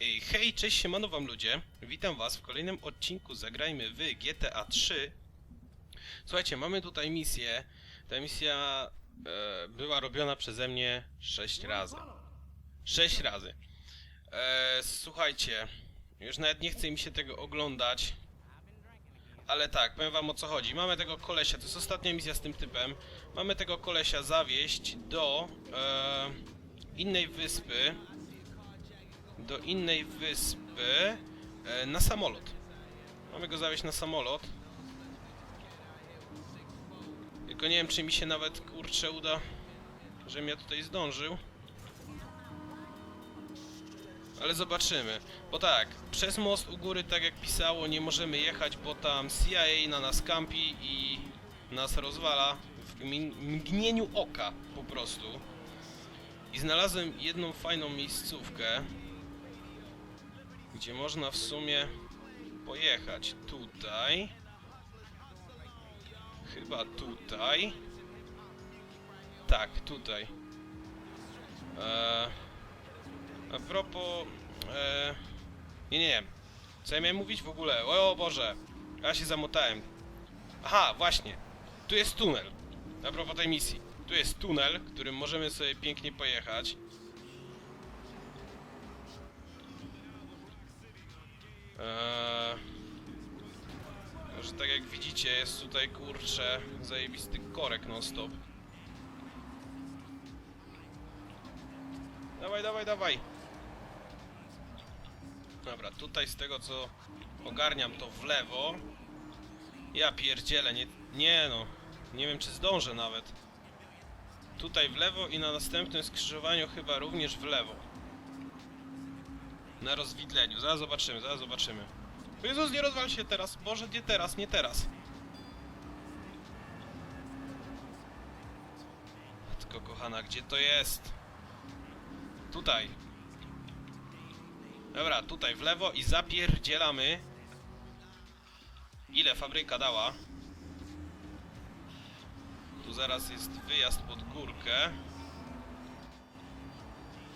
Ej, hej, cześć, siemano wam ludzie. Witam was w kolejnym odcinku Zagrajmy w GTA 3. Słuchajcie, mamy tutaj misję. Ta misja e, była robiona przeze mnie 6 razy. 6 razy. E, słuchajcie, już nawet nie chce mi się tego oglądać. Ale tak, powiem wam o co chodzi. Mamy tego kolesia, to jest ostatnia misja z tym typem. Mamy tego kolesia zawieść do e, innej wyspy. Do innej wyspy e, na samolot. Mamy go zawieźć na samolot. Tylko nie wiem, czy mi się nawet kurczę uda, żebym ja tutaj zdążył. Ale zobaczymy. Bo tak, przez most u góry, tak jak pisało, nie możemy jechać, bo tam CIA na nas kampi i nas rozwala w mgnieniu oka po prostu. I znalazłem jedną fajną miejscówkę, gdzie można w sumie pojechać tutaj. Chyba tutaj. Tak, tutaj. Eee, a propos... E, nie, nie, nie. Co ja miałem mówić w ogóle? O Boże! Ja się zamotałem. Aha, właśnie. Tu jest tunel. A propos tej misji. Tu jest tunel, którym możemy sobie pięknie pojechać. Tak jak widzicie, jest tutaj kurczę zajebisty korek non stop. Dawaj, dawaj, dawaj. Dobra, tutaj z tego co ogarniam to w lewo. Ja pierdzielę, nie, nie no. Nie wiem czy zdążę nawet. Tutaj w lewo i na następnym skrzyżowaniu chyba również w lewo. Na rozwidleniu. Zaraz zobaczymy, zaraz zobaczymy. Jezus, nie rozwal się teraz. Boże, nie teraz, nie teraz. Tylko kochana, gdzie to jest? Tutaj. Dobra, tutaj w lewo i zapierdzielamy. Ile fabryka dała? Tu zaraz jest wyjazd pod górkę.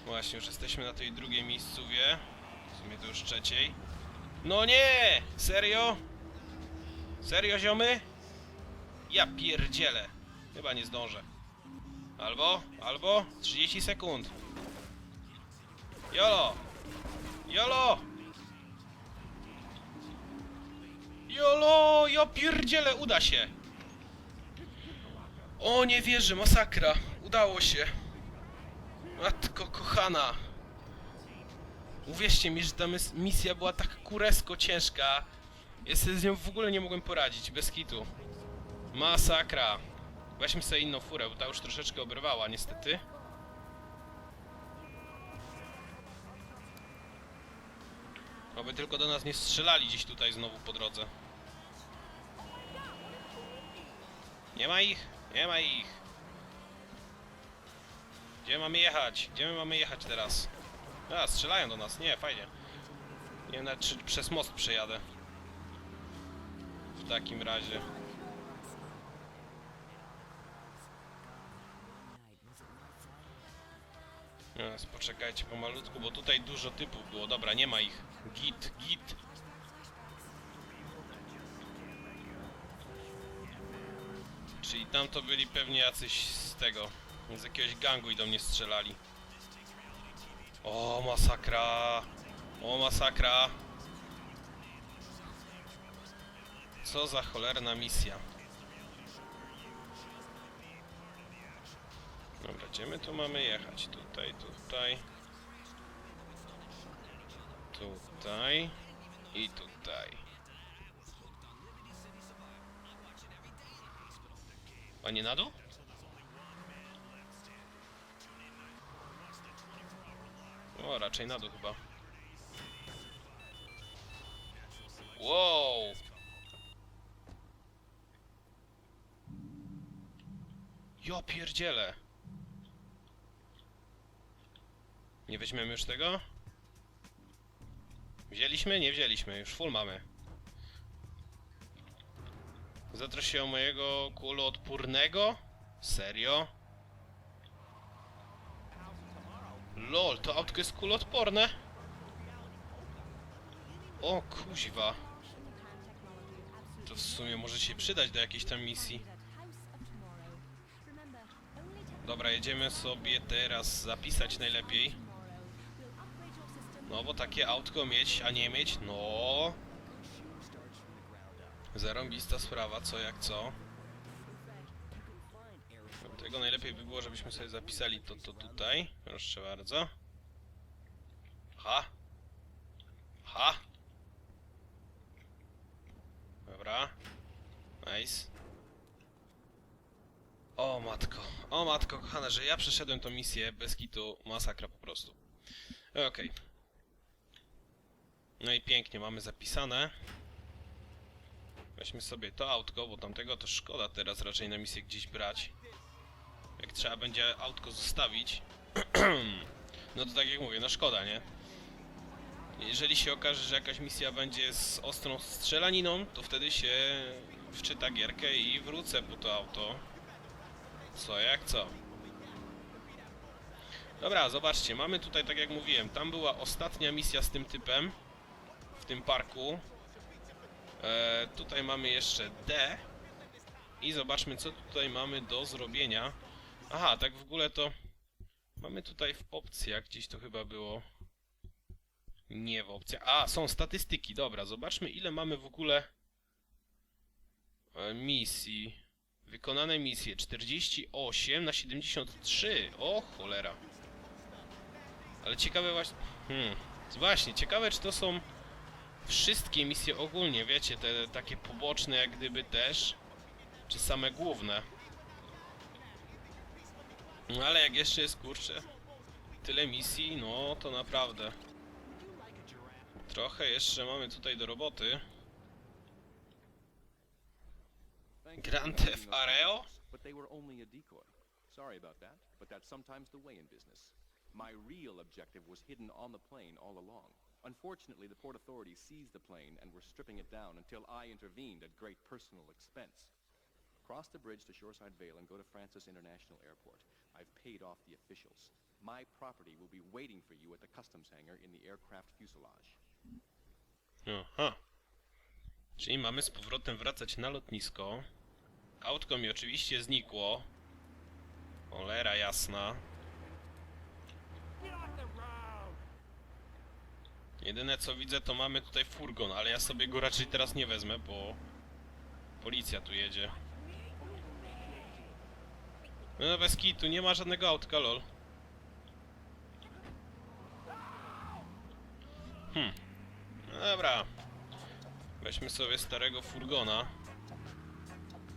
Właśnie, już jesteśmy na tej drugiej miejscówie. W sumie to już trzeciej. No nie! Serio? Serio, ziomy? Ja pierdzielę. Chyba nie zdążę. Albo, albo 30 sekund. Jolo! Jolo! Jolo! Ja pierdzielę, uda się! O, nie wierzę, masakra! Udało się! Matko kochana! Uwierzcie mi, że ta mis- misja była tak kuresko ciężka. Ja z nią w ogóle nie mogłem poradzić, bez kitu. Masakra! Weźmy sobie inną furę, bo ta już troszeczkę obrywała, niestety. Oby tylko do nas nie strzelali gdzieś tutaj znowu po drodze. Nie ma ich? Nie ma ich. Gdzie mamy jechać? Gdzie my mamy jechać teraz? A, strzelają do nas. Nie, fajnie. Nie wiem nawet, czy przez most przejadę. W takim razie. Teraz poczekajcie pomalutku, bo tutaj dużo typów było. Dobra, nie ma ich. Git, git. Czyli tam to byli pewnie jacyś z tego, z jakiegoś gangu i do mnie strzelali. O, masakra! O, masakra! Co za cholerna misja. Dobra, gdzie my tu mamy jechać? Tutaj, tutaj. Tutaj. I tutaj. A nie na dół? O, raczej na dół chyba. Wow! Jo pierdziele! Nie weźmiemy już tego? Wzięliśmy? Nie wzięliśmy, już full mamy. Zatrosz się o mojego kuloodpornego? Serio? Lol, to autko jest kuloodporne? O kuźwa. To w sumie może się przydać do jakiejś tam misji. Dobra, jedziemy sobie teraz zapisać najlepiej. No bo takie autko mieć, a nie mieć, no. Zarąbista sprawa, co jak co. Dlatego najlepiej by było, żebyśmy sobie zapisali to, to tutaj. Proszę bardzo. Ha. Ha. Dobra. Nice. O matko, o matko kochana, że ja przeszedłem tą misję bez kitu, masakra po prostu. Okej. No i pięknie, mamy zapisane. Weźmy sobie to autko, bo tamtego to szkoda teraz raczej na misję gdzieś brać. Jak trzeba będzie autko zostawić, no to tak jak mówię, no szkoda, nie? Jeżeli się okaże, że jakaś misja będzie z ostrą strzelaniną, to wtedy się wczyta gierkę i wrócę po to auto. Co jak co. Dobra, zobaczcie, mamy tutaj, tak jak mówiłem, tam była ostatnia misja z tym typem w tym parku. E, tutaj mamy jeszcze D. I zobaczmy, co tutaj mamy do zrobienia. Aha, tak w ogóle to mamy tutaj w opcjach, gdzieś to chyba było. Nie w opcjach. A, są statystyki, dobra, zobaczmy ile mamy w ogóle e, misji. Wykonane misje 48 na 73. O cholera. Ale ciekawe właśnie. Hmm. Właśnie, ciekawe czy to są wszystkie misje ogólnie, wiecie, te takie poboczne jak gdyby też, czy same główne. No ale jak jeszcze jest kurczę tyle misji, no to naprawdę. Trochę jeszcze mamy tutaj do roboty. Grand Theft Areo? But they were only a decoy. Sorry about that, but that's sometimes the way in business. My real objective was hidden on the plane all along. Unfortunately, the port authorities seized the plane and were stripping it down until I intervened at great personal expense. Cross the bridge to Shoreside Vale and go to Francis International Airport. I've paid off the officials. My property will be waiting for you at the customs hangar in the aircraft fuselage. Aha. Czyli mamy z powrotem wracać na lotnisko. Autko mi oczywiście znikło. Olera jasna. Jedyne co widzę to mamy tutaj furgon, ale ja sobie go raczej teraz nie wezmę, bo policja tu jedzie. No bez kitu, nie ma żadnego autka, lol. Hmm. No dobra. Weźmy sobie starego furgona,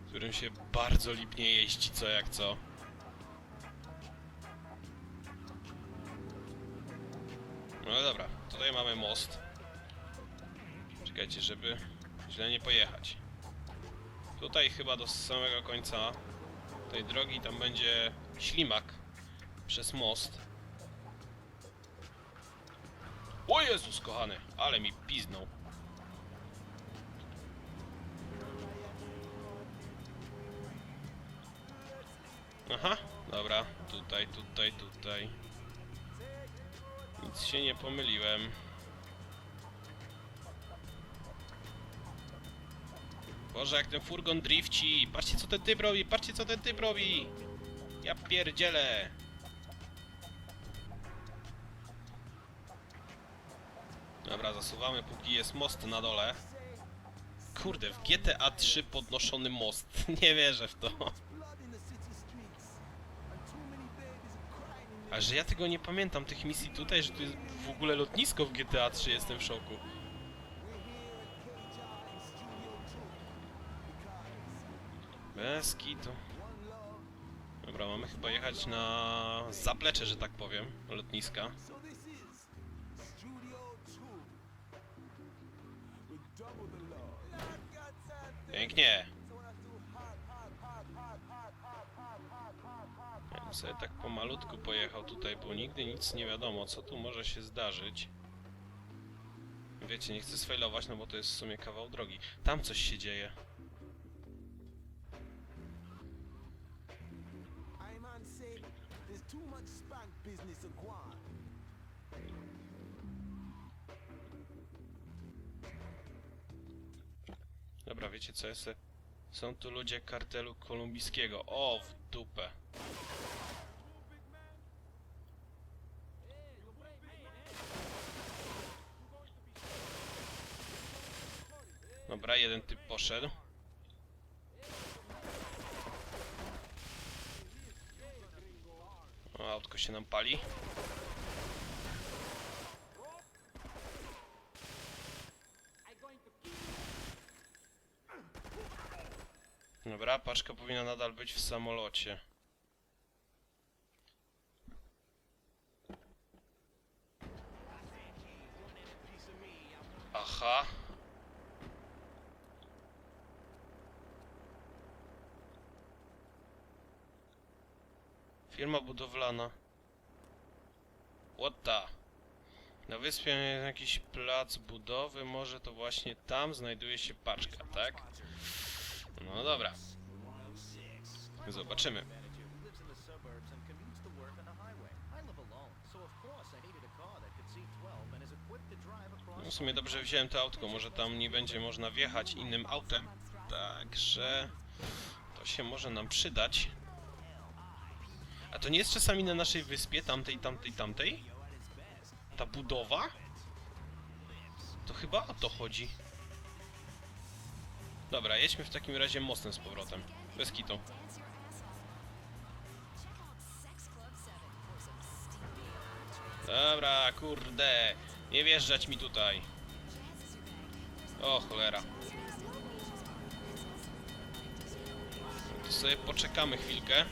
którym się bardzo lipnie jeździ, co jak co. No dobra, tutaj mamy most. Czekajcie, żeby źle nie pojechać. Tutaj chyba do samego końca tej drogi tam będzie ślimak przez most. O Jezus kochany, ale mi piznął. Aha, dobra, tutaj, tutaj, tutaj. Nic się nie pomyliłem. Boże, jak ten furgon drifci! Patrzcie co ten typ robi, patrzcie co ten typ robi! Ja pierdzielę! Dobra, zasuwamy póki jest most na dole. Kurde, w GTA 3 podnoszony most. Nie wierzę w to. A że ja tego nie pamiętam, tych misji tutaj, że tu jest w ogóle lotnisko w GTA 3, jestem w szoku. Bez to. Dobra, mamy chyba jechać na zaplecze, że tak powiem, lotniska. Pięknie. Ja bym sobie tak pomalutku pojechał tutaj, bo nigdy nic nie wiadomo, co tu może się zdarzyć. Wiecie, nie chcę sfailować, no bo to jest w sumie kawał drogi. Tam coś się dzieje. Too much spank business acquired. Dobra, wiecie co jest? Są tu ludzie kartelu kolumbijskiego. O, w dupę. Dobra, jeden typ poszedł. O, autko się nam pali. Dobra, paczka powinna nadal być w samolocie. Aha. Firma budowlana. What the? Na wyspie jest jakiś plac budowy, może to właśnie tam znajduje się paczka, tak? No dobra. Zobaczymy. lives in the suburbs and commutes to work on the highway. I live alone, so of course I needed a car that could seat 12 and is equipped to drive across. No w sumie dobrze wziąłem to autko, może tam nie będzie można wjechać innym autem. Także to się może nam przydać. A to nie jest czasami na naszej wyspie, tamtej, tamtej, tamtej? Ta budowa? To chyba o to chodzi. Dobra, jedźmy w takim razie mostem z powrotem. Bez kitu. Dobra, kurde. Nie wjeżdżać mi tutaj. O, cholera. To sobie poczekamy chwilkę.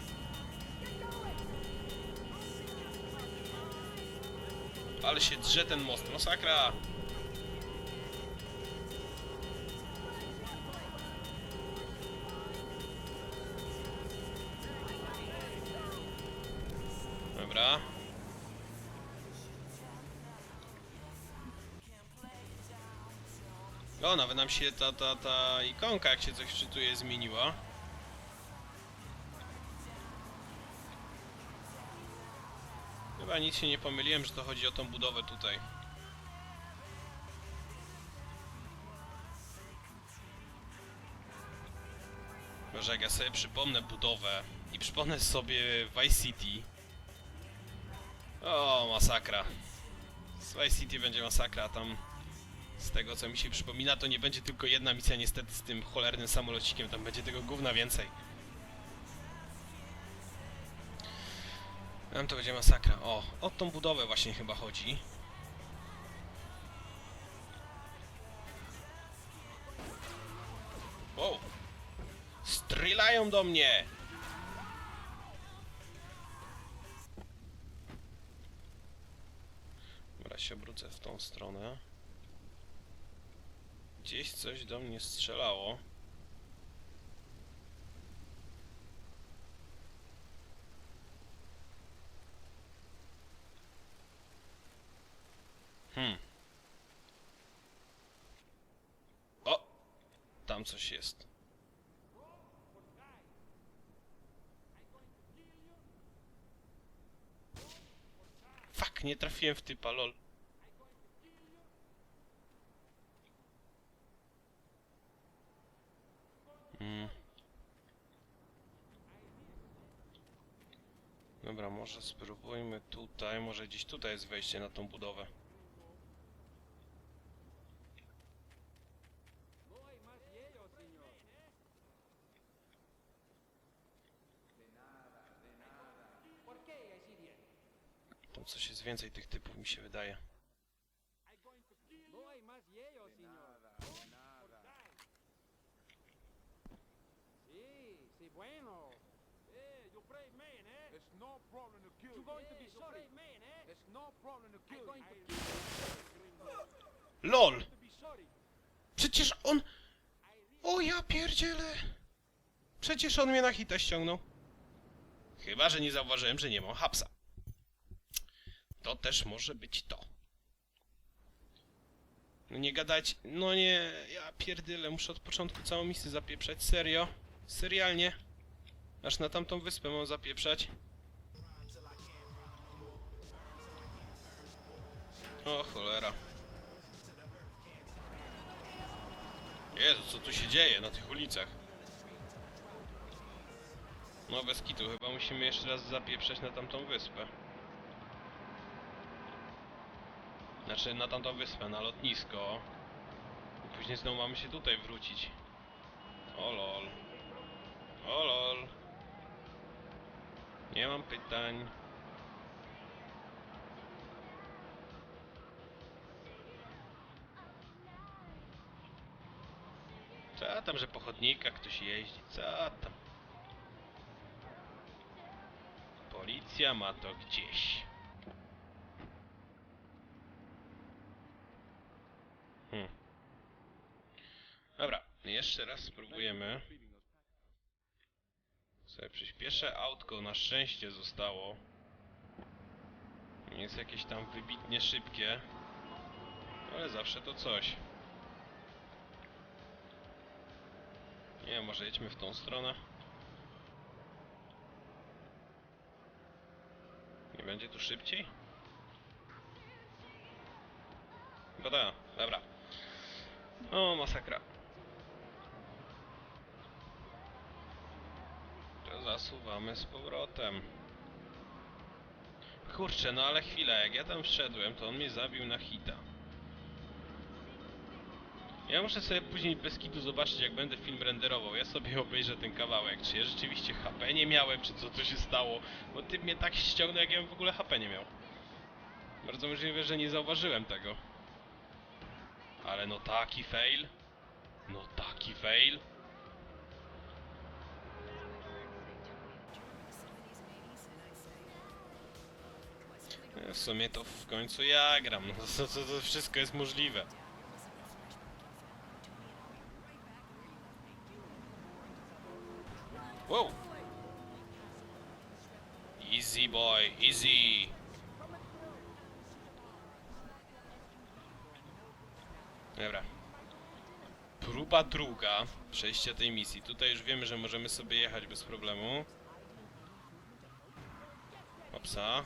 Ale się drze ten most, masakra! Dobra. O, nawet nam się ta, ta, ta ikonka, jak się coś wczytuje, zmieniła. Nic się nie pomyliłem, że to chodzi o tą budowę tutaj. Może jak ja sobie przypomnę budowę i przypomnę sobie Vice City. O, masakra. Z Vice City będzie masakra, a tam z tego co mi się przypomina, to nie będzie tylko jedna misja niestety z tym cholernym samolocikiem, tam będzie tego gówna więcej. Tam to będzie masakra. O, o tą budowę właśnie chyba chodzi. Wow! Strzelają do mnie! Dobra, się obrócę w tą stronę. Gdzieś coś do mnie strzelało. Hmm. O! Tam coś jest. Fuck, nie trafiłem w typa, lol. Mm. Dobra, może spróbujmy tutaj, może gdzieś tutaj jest wejście na tą budowę. Tam coś jest więcej tych typów mi się wydaje. No hay más hielo, señor. Sí, sí, bueno. Eh, you brave man, eh? It's no problem to kill You you. going to be you sorry. brave man, eh? It's no problem to I'm kill going to you. kill you. LOL! Przecież on... O ja pierdzielę! Przecież on mnie na hita ściągnął. Chyba, że nie zauważyłem, że nie mam hapsa. To też może być to. No nie gadać... No nie... Ja pierdyle, muszę od początku całą misję zapieprzać. Serio? Serialnie? Aż na tamtą wyspę mam zapieprzać? O cholera. Jezu, co tu się dzieje na tych ulicach? No bez kitu, chyba musimy jeszcze raz zapieprzeć na tamtą wyspę. Znaczy na tamtą wyspę, na lotnisko. I później znowu mamy się tutaj wrócić. O lol. O lol. Nie mam pytań. Co tam, że po chodnikach ktoś jeździ? Co tam? Policja ma to gdzieś. Hmm. Dobra, jeszcze raz spróbujemy. Sobie przyspieszę. Autko na szczęście zostało. Nie jest jakieś tam wybitnie szybkie. Ale zawsze to coś. Nie może jedźmy w tą stronę. Nie będzie tu szybciej? Chyba da, dobra. O, masakra. To zasuwamy z powrotem. Kurczę, no ale chwilę, jak ja tam wszedłem, to on mnie zabił na hita. Ja muszę sobie później bez kitu zobaczyć, jak będę film renderował. Ja sobie obejrzę ten kawałek, czy ja rzeczywiście HP nie miałem, czy co tu się stało. Bo ty mnie tak ściągnął, jak ja w ogóle HP nie miał. Bardzo możliwe, że nie zauważyłem tego. Ale no taki fail. No taki fail. W sumie to w końcu ja gram, no to, to, to wszystko jest możliwe. Wow! Easy boy, easy! Dobra. Próba druga przejścia tej misji. Tutaj już wiemy, że możemy sobie jechać bez problemu. Opsa.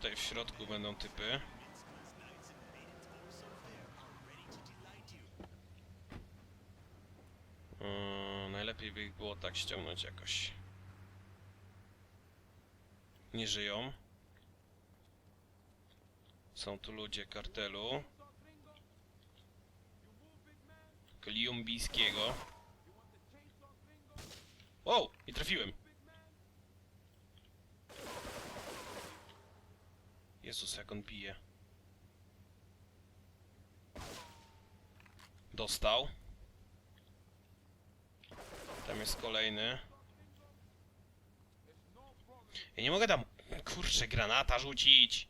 Tutaj w środku będą typy. Najlepiej by ich było tak ściągnąć jakoś. Nie żyją. Są tu ludzie kartelu. Kolumbijskiego. Wow! Nie trafiłem! Jezus, jak on bije. Dostał. Tam jest kolejny. Ja nie mogę tam, kurczę, granata rzucić.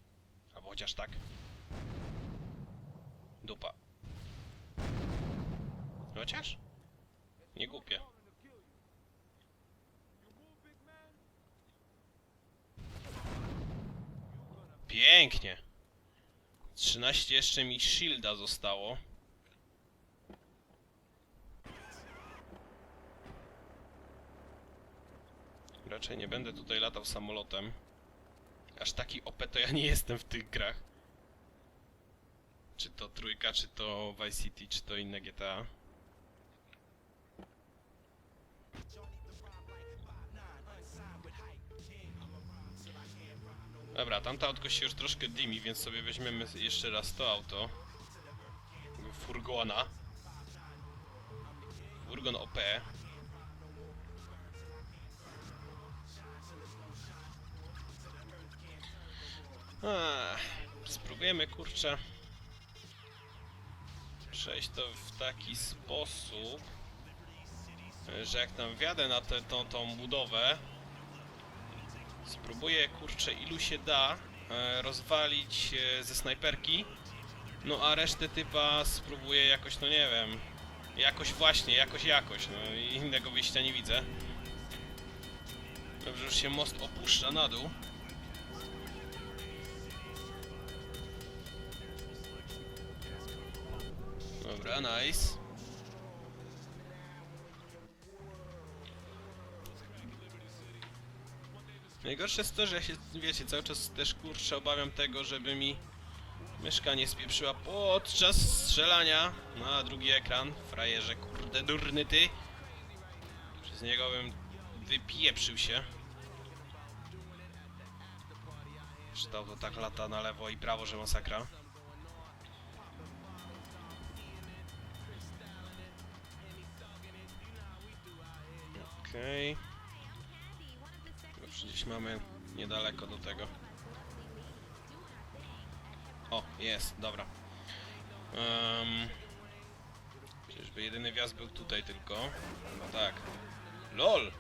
Albo chociaż tak. Dupa. Chociaż? Nie głupie. Pięknie. 13 jeszcze mi shielda zostało. Raczej nie będę tutaj latał samolotem. Aż taki OP to ja nie jestem w tych grach. Czy to trójka, czy to Vice City, czy to inne GTA. Dobra, tamta autko się już troszkę dymi, więc sobie weźmiemy jeszcze raz to auto. Furgona. Furgon OP. Spróbujemy kurczę przejść to w taki sposób, że jak tam wjadę na tę tą, tą budowę, spróbuję kurczę ilu się da e, rozwalić e, ze snajperki, no a resztę typa spróbuję jakoś, no nie wiem, jakoś właśnie, jakoś jakoś, no i innego wyjścia nie widzę. Dobrze, już się most opuszcza na dół. Dobra, nice. Najgorsze jest to, że ja się, wiecie, cały czas też kurczę obawiam tego, żeby mi Myszka nie spieprzyła podczas strzelania na drugi ekran. Frajerze, kurde, durny ty. Przez niego bym wypieprzył się. Czytał to tak lata na lewo i prawo, że masakra. Okej. Już gdzieś mamy niedaleko do tego. O, jest, dobra. Um, czyżby jedyny wjazd był tutaj tylko? No tak. LOL!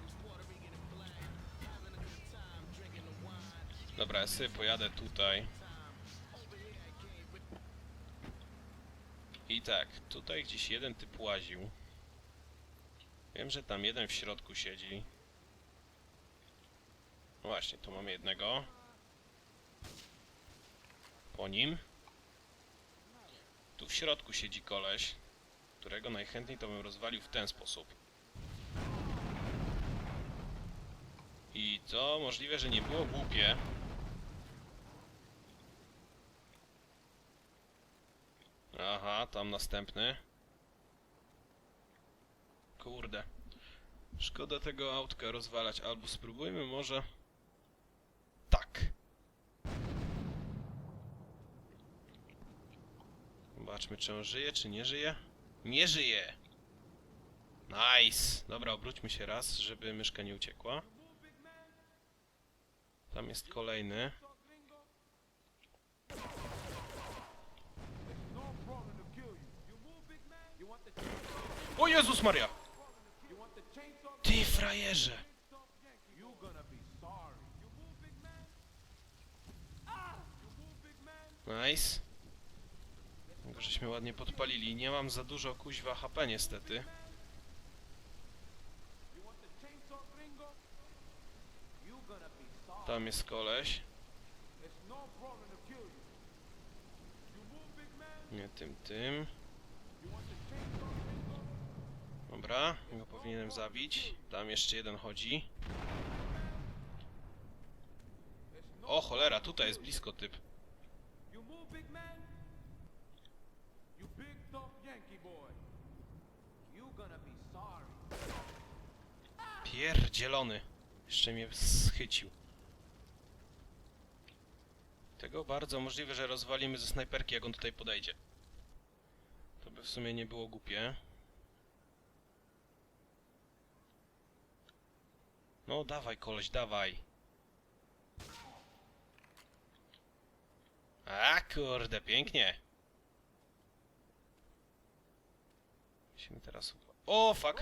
Dobra, ja sobie pojadę tutaj. I tak, tutaj gdzieś jeden typ łaził. Wiem, że tam jeden w środku siedzi. Właśnie, tu mamy jednego. Po nim. Tu w środku siedzi koleś, którego najchętniej to bym rozwalił w ten sposób. I to możliwe, że nie było głupie. Aha, tam następny. Kurde. Szkoda tego autka rozwalać, albo spróbujmy może... Tak. Zobaczmy, czy on żyje, czy nie żyje. Nie żyje! Nice! Dobra, obróćmy się raz, żeby myszka nie uciekła. Tam jest kolejny. O Jezus Maria! Ty frajerze! Nice. Żeśmy ładnie podpalili. Nie mam za dużo kuźwa HP niestety. Tam jest koleś. Nie tym, tym. Dobra, go powinienem zabić. Tam jeszcze jeden chodzi. O cholera, tutaj jest blisko typ. You move, big man? You big tough Yankee boy. You gonna be sorry. Pierdzielony. Jeszcze mnie schycił. Tego bardzo możliwe, że rozwalimy ze snajperki, jak on tutaj podejdzie. To by w sumie nie było głupie. No dawaj koleś, dawaj. A kurde, pięknie. Musimy teraz... O, fuck!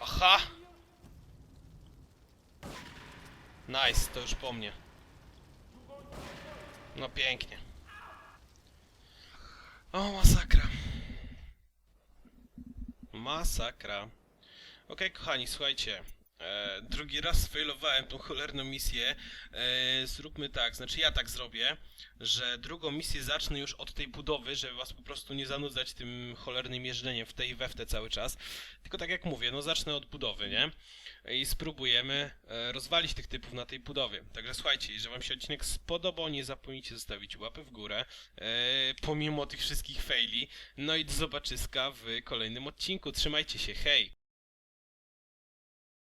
Aha! Nice, to już po mnie. No pięknie. O, masakra. Masakra. Okej, kochani, słuchajcie. E, drugi raz sfailowałem tą cholerną misję. E, zróbmy tak, znaczy ja tak zrobię, że drugą misję zacznę już od tej budowy, żeby was po prostu nie zanudzać tym cholernym jeżdżeniem w tej i we w te cały czas. Tylko tak jak mówię, no zacznę od budowy, nie? I spróbujemy e, rozwalić tych typów na tej budowie. Także słuchajcie, jeżeli wam się odcinek spodobał, nie zapomnijcie zostawić łapy w górę, e, pomimo tych wszystkich faili. No i do zobaczyska w kolejnym odcinku. Trzymajcie się, hej!